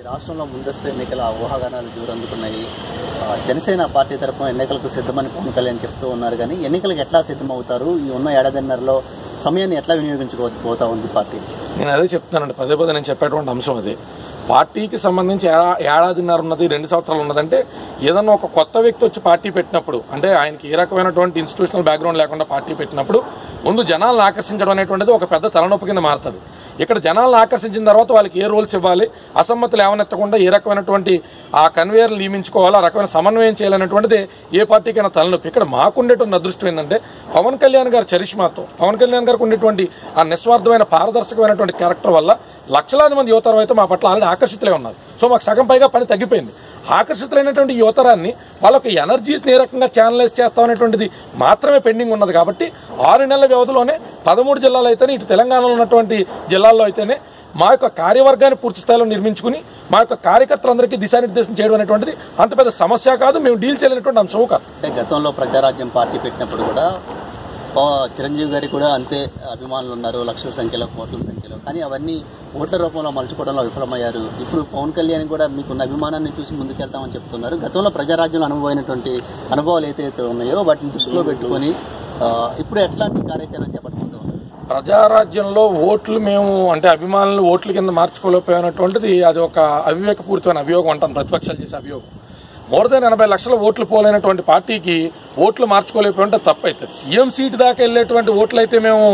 ఈ రాష్ట్రంలో ముందస్తు ఎన్నికల ఊహాగానాలు జోరందుకున్నాయి. జనసేన పార్టీ తరఫున ఎన్నికలకు సిద్ధమని పవన్ కళ్యాణ్ చెప్తూ ఉన్నారు. కానీ ఎన్నికలకు ఎట్లా సిద్ధమవుతారు? ఈ ఉన్న ఏడాదిన్నరలో సమయాన్ని ఎట్లా వినియోగించుకోపోతా ఉంది పార్టీ? నేను అదే చెప్తున్నానండి. పదే పదే నేను చెప్పేటువంటి అంశం అది. పార్టీకి సంబంధించి ఏడాదిన్నర ఉన్నది రెండు సంవత్సరాలు ఉన్నదంటే ఏదన్నా ఒక కొత్త వ్యక్తి వచ్చి పార్టీ పెట్టినప్పుడు అంటే ఆయనకి ఏ రకమైనటువంటి ఇన్స్టిట్యూషనల్ బ్యాక్గ్రౌండ్ లేకుండా పార్టీ పెట్టినప్పుడు ముందు జనాలను ఆకర్షించడం అనేటువంటిది ఒక పెద్ద తలనొప్పి కింద మారుతుంది. ఇక్కడ జనాలను ఆకర్షించిన తర్వాత వాళ్ళకి ఏ రోల్స్ ఇవ్వాలి? అసమ్మతులు ఏమనెత్తకుండా ఏ రకమైనటువంటి ఆ కన్వేయర్లు నియమించుకోవాలి? ఆ రకమైన సమన్వయం చేయాలనేటువంటిది ఏ పార్టీకైనా తలనొప్పి. ఇక్కడ మాకుండేటువంటి అదృష్టం ఏంటంటే పవన్ కళ్యాణ్ గారి చరిష్మాతో పవన్ కళ్యాణ్ గారికి ఉండేటువంటి ఆ నిస్వార్థమైన పారదర్శకమైనటువంటి క్యారెక్టర్ వల్ల లక్షలాది మంది యువతరం అయితే మా పట్ల ఆల్రెడీ ఆకర్షితులే ఉన్నారు. సో మాకు సగం పైగా పని తగ్గిపోయింది. ఆకర్షితులైనటువంటి యువతరాన్ని వాళ్ళకు ఎనర్జీస్ ఏ రకంగా ఛానలైజ్ చేస్తాం అనేటువంటిది మాత్రమే పెండింగ్ ఉన్నది కాబట్టి ఆరు నెలల వ్యవధిలోనే పదమూడు జిల్లాలు అయితేనే ఇటు తెలంగాణలో ఉన్నటువంటి జిల్లాల్లో అయితేనే మా యొక్క కార్యవర్గాన్ని పూర్తి స్థాయిలో నిర్మించుకుని మా యొక్క కార్యకర్తలందరికీ దిశానిర్దేశం చేయడం అనేటువంటిది అంత పెద్ద సమస్య కాదు. మేము డీల్ చేయలేనటువంటి అంశం కాదు. అంటే గతంలో ప్రజారాజ్యం పార్టీ పెట్టినప్పుడు కూడా చిరంజీవి గారికి కూడా అంతే అభిమానులు ఉన్నారు లక్షల సంఖ్యలో కోట్ల సంఖ్యలో. కానీ అవన్నీ ఓట్ల రూపంలో మలుచుకోవడంలో విఫలమయ్యారు. ఇప్పుడు పవన్ కళ్యాణ్ కూడా మీకున్న అభిమానాన్ని చూసి ముందుకెళ్తామని చెప్తున్నారు. గతంలో ప్రజారాజ్యంలో అనుభవమైనటువంటి అనుభవాలు ఏదైతే ఉన్నాయో వాటిని దృష్టిలో పెట్టుకొని ఇప్పుడు ఎట్లాంటి కార్యాచరణ చేపట్టబోతా ప్రజారాజ్యంలో ఓట్లు మేము అంటే అభిమానులు ఓట్ల కింద మార్చుకోలేకపోయినటువంటిది అది ఒక అవివేకపూరితమైన అభియోగం అంటాం. ప్రతిపక్షాలు చేసే అభియోగం. మోర్ దెన్ ఎనభై లక్షల ఓట్లు పోలైనటువంటి పార్టీకి ఓట్లు మార్చుకోలేకపోయింటే తప్పు సీఎం సీట్ దాకా వెళ్ళేటువంటి ఓట్లు అయితే మేము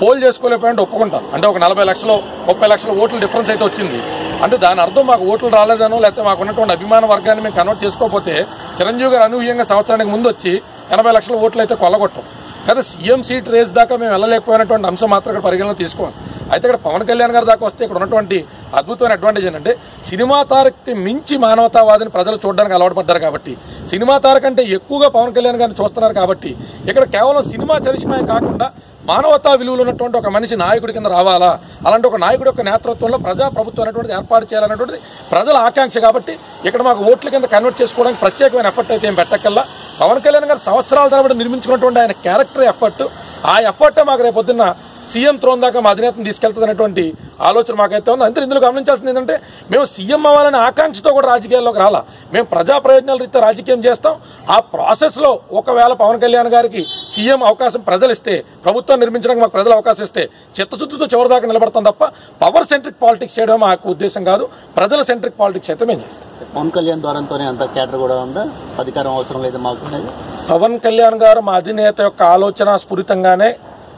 పోల్ చేసుకోలేకపోయింటే ఒప్పుకుంటాం. అంటే ఒక నలభై లక్షలు ముప్పై లక్షల ఓట్ల డిఫరెన్స్ అయితే వచ్చింది. అంటే దాని అర్థం మాకు ఓట్లు రాలేదనో లేకపోతే మాకు ఉన్నటువంటి అభిమాన వర్గాన్ని మేము కన్వర్ట్ చేసుకోకపోతే చిరంజీవి గారు అనూహ్యంగా సంవత్సరానికి ముందు వచ్చి ఎనభై లక్షల ఓట్లు అయితే కొల్లగొట్టం. కదా సీఎం సీట్ రేస్ దాకా మేము వెళ్ళలేకపోయినటువంటి అంశం మాత్రం ఇక్కడ పరిగణలో తీసుకోవాలి. అయితే ఇక్కడ పవన్ కళ్యాణ్ గారి దాకా వస్తే ఇక్కడ ఉన్నటువంటి అద్భుతమైన అడ్వాంటేజ్ ఏంటంటే సినిమా తారక్కి మించి మానవతావాదిని ప్రజలు చూడడానికి అలవాటు పడ్డారు కాబట్టి సినిమా తారక్ అంటే ఎక్కువగా పవన్ కళ్యాణ్ గారిని చూస్తున్నారు కాబట్టి ఇక్కడ కేవలం సినిమా చరిష్మే కాకుండా మానవతా విలువలు ఉన్నటువంటి ఒక మనిషి నాయకుడి కింద రావాలా? అలాంటి ఒక నాయకుడి యొక్క నేతృత్వంలో ప్రజా ప్రభుత్వం అనేటువంటిది ఏర్పాటు చేయాలనేటువంటిది ప్రజల ఆకాంక్ష కాబట్టి ఇక్కడ మాకు ఓట్ల కింద కన్వర్ట్ చేసుకోవడానికి ప్రత్యేకమైన ఎఫర్ట్ అయితే ఏం పెట్టకల్లా పవన్ కళ్యాణ్ గారు సంవత్సరాల తరబడి నిర్మించుకున్నటువంటి ఆయన క్యారెక్టర్ ఎఫర్ట్ ఆ ఎఫర్టే మాకు రేపు పొద్దున్న సీఎం త్రోన్ దాకా మా అధినేతను తీసుకెళ్తుంది అనేటువంటి ఆలోచన మాకైతే ఉంది. అంతే ఇందులో గమనించాల్సింది ఏంటంటే మేము సీఎం అవ్వాలనే ఆకాంక్షతో కూడా రాజకీయాల్లోకి రాలా. మేము ప్రజా ప్రయోజనాల రీత్యా రాజకీయం చేస్తాం. ఆ ప్రాసెస్లో ఒకవేళ పవన్ కళ్యాణ్ గారికి సీఎం అవకాశం ప్రజలు ఇస్తే ప్రభుత్వం నిర్మించడానికి మాకు ప్రజలు అవకాశం ఇస్తే చిత్తశుద్ధితో చివరి దాకా నిలబడతాం తప్ప పవర్ సెంట్రిక్ పాలిటిక్స్ చేయడం మాకు ఉద్దేశం కాదు. ప్రజల సెంట్రిక్ పాలిటిక్స్ అయితే మేము చేస్తాం. పవన్ కళ్యాణ్ ద్వారంతోనే అంత క్యాడర్ కూడా ఉందా? అధికారం అవసరం లేదు మాకు? పవన్ కళ్యాణ్ గారు మా అధినేత యొక్క ఆలోచన స్ఫురితంగానే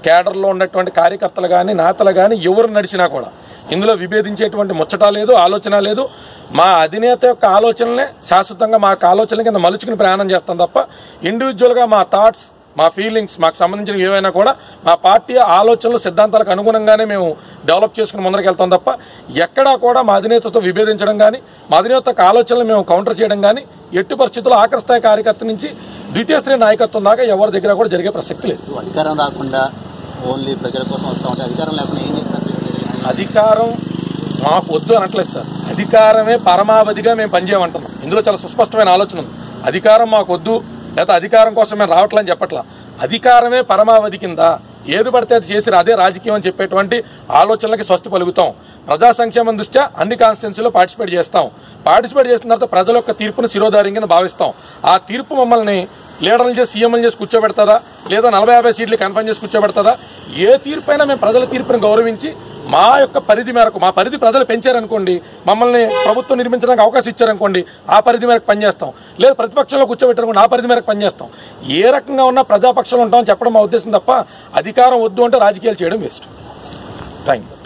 కేడర్లో ఉన్నటువంటి కార్యకర్తలు కానీ నేతలు కానీ ఎవరు నడిచినా కూడా ఇందులో విభేదించేటువంటి ముచ్చట లేదు ఆలోచన లేదు. మా అధినేత యొక్క ఆలోచనలే శాశ్వతంగా మాకు ఆలోచనల కింద మలుచుకుని ప్రయాణం చేస్తాం తప్ప ఇండివిజువల్గా మా థాట్స్ మా ఫీలింగ్స్ మాకు సంబంధించిన ఏవైనా కూడా మా పార్టీ ఆలోచనలు సిద్ధాంతాలకు అనుగుణంగానే మేము డెవలప్ చేసుకుని ముందరకెళ్తాం తప్ప ఎక్కడా కూడా మా అధినేతతో విభేదించడం కానీ మా అధినేత ఆలోచనలు మేము కౌంటర్ చేయడం కానీ ఎట్టి పరిస్థితుల్లో ఆకర్స్థాయి కార్యకర్త నుంచి ద్వితీయ శ్రేణి నాయకత్వం దాకా ఎవరి దగ్గర కూడా జరిగే ప్రసక్తి లేదు. అధికారం రాకుండా ఓన్లీ ప్రజల కోసం వస్తూ ఉంటే అధికారం లేకుండా ఏం చేస్తారు? అధికారం మాకు వద్దు అనట్లేదు సార్. అధికారమే పరమావధిగా మేము పనిచేయమంటున్నాం. ఇందులో చాలా సుస్పష్టమైన ఆలోచన ఉంది. అధికారం మాకు వద్దు లేదా అధికారం కోసం మేము రావట్లని చెప్పట్లా. అధికారమే పరమావధి కింద. ఏది పడితే అది చేసి అదే రాజకీయం అని చెప్పేటువంటి ఆలోచనలకి స్వస్తి పలుకుతాం. ప్రజా సంక్షేమం దృష్ట్యా అన్ని కాన్స్టిట్యున్సీలో పార్టిసిపేట్ చేస్తాం. పార్టిసిపేట్ చేసిన తర్వాత ప్రజల యొక్క తీర్పును శిరోధార్యం భావిస్తాం. ఆ తీర్పు మమ్మల్ని లీడర్లు చేసి సీఎంలు చేసి కూర్చోబెడతాదా లేదా నలభై యాభై సీట్లు కన్ఫర్మ్ చేసి కూర్చోబెడతాదా ఏ తీర్పైనా మేము ప్రజల తీర్పును గౌరవించి మా యొక్క పరిధి మేరకు మా పరిధి ప్రజలు పెంచారనుకోండి మమ్మల్ని ప్రభుత్వం నిర్మించడానికి అవకాశం ఇచ్చారనుకోండి ఆ పరిధి మేరకు పనిచేస్తాం. లేదు ప్రతిపక్షంలో కూర్చోబెట్టారనుకోండి ఆ పరిధి మేరకు పనిచేస్తాం. ఏ రకంగా ఉన్నా ప్రజాపక్షంలో ఉంటామని చెప్పడం మా ఉద్దేశం తప్ప అధికారం వద్దు అంటే రాజకీయాలు చేయడం వేస్ట్. Thank you